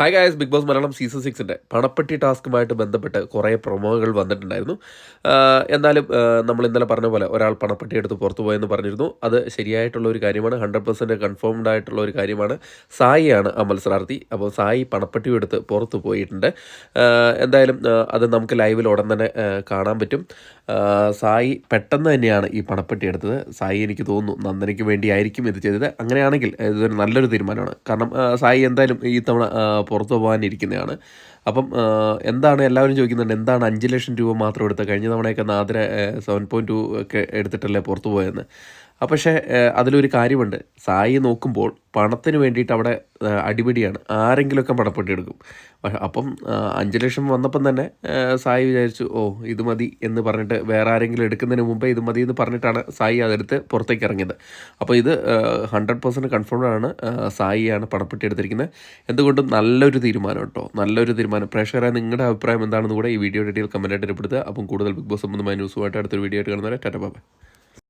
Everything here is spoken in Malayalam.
Hi guys Bigg Boss Malayalam season സിക്സിന്റെ പണപ്പെട്ടി ടാസ്കുമായിട്ട് ബന്ധപ്പെട്ട് കുറേ പ്രൊമോകൾ വന്നിട്ടുണ്ടായിരുന്നു. എന്നാലും നമ്മൾ ഇന്നലെ പറഞ്ഞ പോലെ ഒരാൾ പണപ്പെട്ടി എടുത്ത് പുറത്തു പോയെന്ന് പറഞ്ഞിരുന്നു. അത് ശരിയായിട്ടുള്ള ഒരു കാര്യമാണ് ഹൺഡ്രഡ് പെർസെന്റ് കൺഫേംഡ് ആയിട്ടുള്ള ഒരു കാര്യമാണ്. സായിയാണ് ആ മത്സരാർത്ഥി. അപ്പോൾ സായി പണപ്പെട്ടി എടുത്ത് പുറത്തു പോയിട്ടുണ്ട്. എന്തായാലും അത് നമുക്ക് ലൈവിൽ ഉടൻ തന്നെ കാണാൻ പറ്റും. സായി പെട്ടെന്ന് തന്നെയാണ് ഈ പണപ്പെട്ടി എടുത്തത്. സായി എനിക്ക് തോന്നുന്നു നന്ദനയ്ക്ക് വേണ്ടിയായിരിക്കും ഇത് ചെയ്തത്. അങ്ങനെയാണെങ്കിൽ ഇതൊരു നല്ലൊരു തീരുമാനമാണ്. കാരണം സായി എന്തായാലും ഈ തവണ പുറത്തു പോകാനിരിക്കുന്നതാണ്. അപ്പം എന്താണ് എല്ലാവരും ചോദിക്കുന്നുണ്ട് എന്താണ് അഞ്ച് ലക്ഷം രൂപ മാത്രം എടുത്തത്? കഴിഞ്ഞ തവണയൊക്കെ നാദര സെവൻ പോയിന്റ് ടു ഒക്കെ എടുത്തിട്ടല്ലേ പുറത്തു പോയെന്ന്. പക്ഷേ അതിലൊരു കാര്യമുണ്ട്. സായി നോക്കുമ്പോൾ പണത്തിന് വേണ്ടിയിട്ട് അവിടെ അടിപിടിയാണ്. ആരെങ്കിലുമൊക്കെ പണപ്പെട്ടി എടുക്കും. അപ്പം അഞ്ച് ലക്ഷം വന്നപ്പം തന്നെ സായി വിചാരിച്ചു ഓ ഇത് മതി എന്ന് പറഞ്ഞിട്ട് വേറെ ആരെങ്കിലും എടുക്കുന്നതിന് മുമ്പേ ഇത് മതി എന്ന് പറഞ്ഞിട്ടാണ് സായി അതെടുത്ത് പുറത്തേക്ക് ഇറങ്ങിയത്. അപ്പോൾ ഇത് ഹൺഡ്രഡ് പെർസെന്റ് കൺഫേംഡ് ആണ് സായിയാണ് പണപ്പെട്ടി എടുത്തിരിക്കുന്നത്. എന്തുകൊണ്ടും നല്ലൊരു തീരുമാനം കേട്ടോ. നല്ലൊരു തീരുമാനം. പ്രേക്ഷകരെ നിങ്ങളുടെ അഭിപ്രായം എന്താണെന്ന് കൂടെ ഈ വീഡിയോ ഡീറ്റെയിൽ കമന്റായിട്ട് രേഖപ്പെടുത്തുക. അപ്പം കൂടുതൽ ബിഗ് ബോസ് സംബന്ധമായ ന്യൂസുമായിട്ട് അടുത്തൊരു വീഡിയോ ആയിട്ട് കാണുന്നവരെ ടാറ്റ ബാബേ